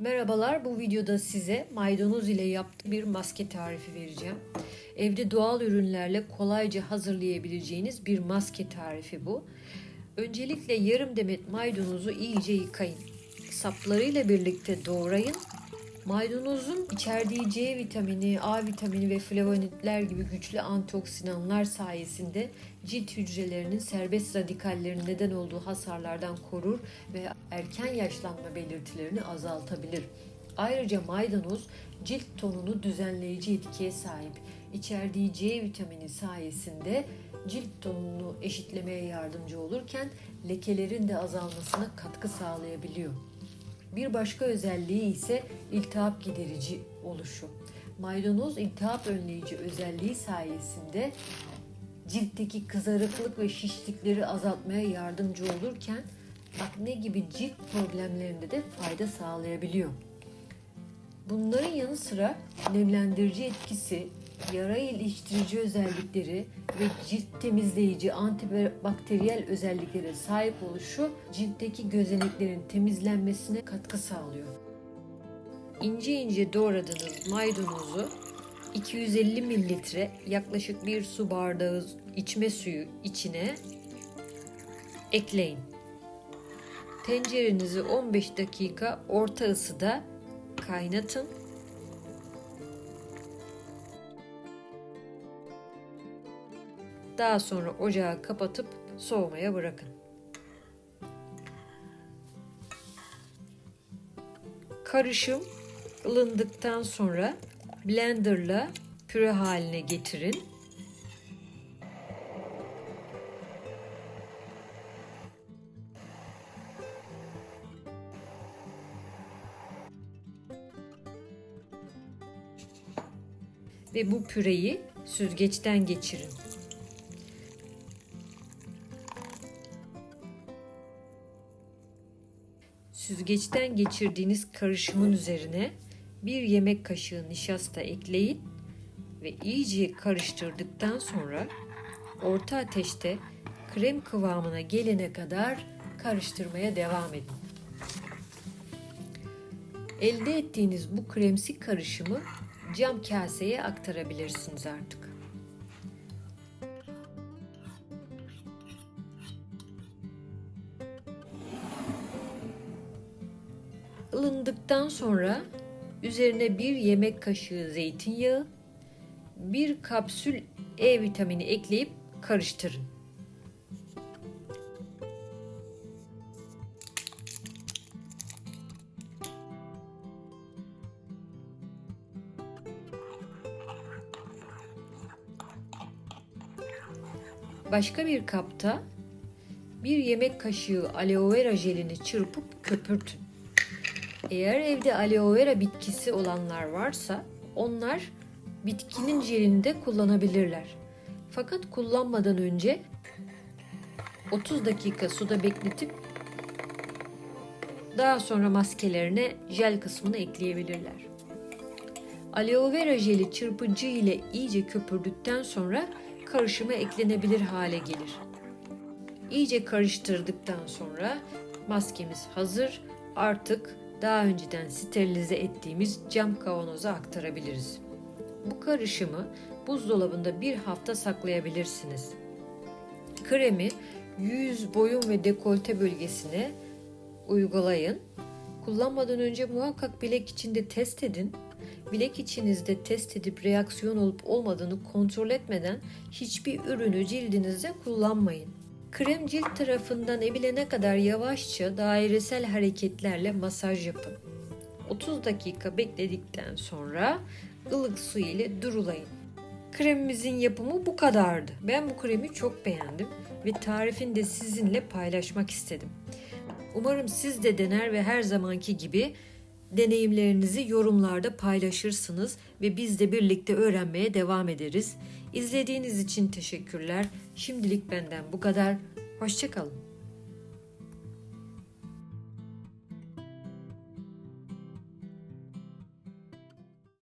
Merhabalar, bu videoda size maydanoz ile yaptığım bir maske tarifi vereceğim. Evde doğal ürünlerle kolayca hazırlayabileceğiniz bir maske tarifi bu. Öncelikle yarım demet maydanozu iyice yıkayın. Saplarıyla birlikte doğrayın. Maydanozun içerdiği C vitamini, A vitamini ve flavonoidler gibi güçlü antioksidanlar sayesinde cilt hücrelerinin serbest radikallerin neden olduğu hasarlardan korur ve erken yaşlanma belirtilerini azaltabilir. Ayrıca maydanoz cilt tonunu düzenleyici etkiye sahip. İçerdiği C vitamini sayesinde cilt tonunu eşitlemeye yardımcı olurken lekelerin de azalmasına katkı sağlayabiliyor. Bir başka özelliği ise iltihap giderici oluşu. Maydanoz iltihap önleyici özelliği sayesinde ciltteki kızarıklık ve şişlikleri azaltmaya yardımcı olurken akne gibi cilt problemlerinde de fayda sağlayabiliyor. Bunların yanı sıra nemlendirici etkisi, yara iyileştirici özellikleri ve cilt temizleyici antibakteriyel özelliklere sahip oluşu ciltteki gözeneklerin temizlenmesine katkı sağlıyor. İnce ince doğradığınız maydanozu 250 mililitre yaklaşık bir su bardağı içme suyu içine ekleyin. Tencerenizi 15 dakika orta ısıda kaynatın. Daha sonra ocağı kapatıp soğumaya bırakın. Karışım ılındıktan sonra blenderla püre haline getirin. Ve bu püreyi süzgeçten geçirin. Süzgeçten geçirdiğiniz karışımın üzerine bir yemek kaşığı nişasta ekleyin ve iyice karıştırdıktan sonra orta ateşte krem kıvamına gelene kadar karıştırmaya devam edin. Elde ettiğiniz bu kremsi karışımı cam kaseye aktarabilirsiniz artık. Ilındıktan sonra üzerine bir yemek kaşığı zeytinyağı, bir kapsül E vitamini ekleyip karıştırın. Başka bir kapta bir yemek kaşığı aloe vera jelini çırpıp köpürtün. Eğer evde aloe vera bitkisi olanlar varsa onlar bitkinin jelini de kullanabilirler. Fakat kullanmadan önce 30 dakika suda bekletip daha sonra maskelerine jel kısmını ekleyebilirler. Aloe vera jeli çırpıcı ile iyice köpürdükten sonra karışıma eklenebilir hale gelir. İyice karıştırdıktan sonra maskemiz hazır. Artık daha önceden sterilize ettiğimiz cam kavanoza aktarabiliriz. Bu karışımı buzdolabında bir hafta saklayabilirsiniz. Kremi yüz, boyun ve dekolte bölgesine uygulayın. Kullanmadan önce muhakkak bilek içinde test edin. Bilek içinizde test edip reaksiyon olup olmadığını kontrol etmeden hiçbir ürünü cildinizde kullanmayın. Krem cilt tarafından emilene kadar yavaşça dairesel hareketlerle masaj yapın. 30 dakika bekledikten sonra ılık su ile durulayın. Kremimizin yapımı bu kadardı. Ben bu kremi çok beğendim ve tarifini de sizinle paylaşmak istedim. Umarım siz de dener ve her zamanki gibi deneyimlerinizi yorumlarda paylaşırsınız ve biz de birlikte öğrenmeye devam ederiz. İzlediğiniz için teşekkürler. Şimdilik benden bu kadar. Hoşçakalın.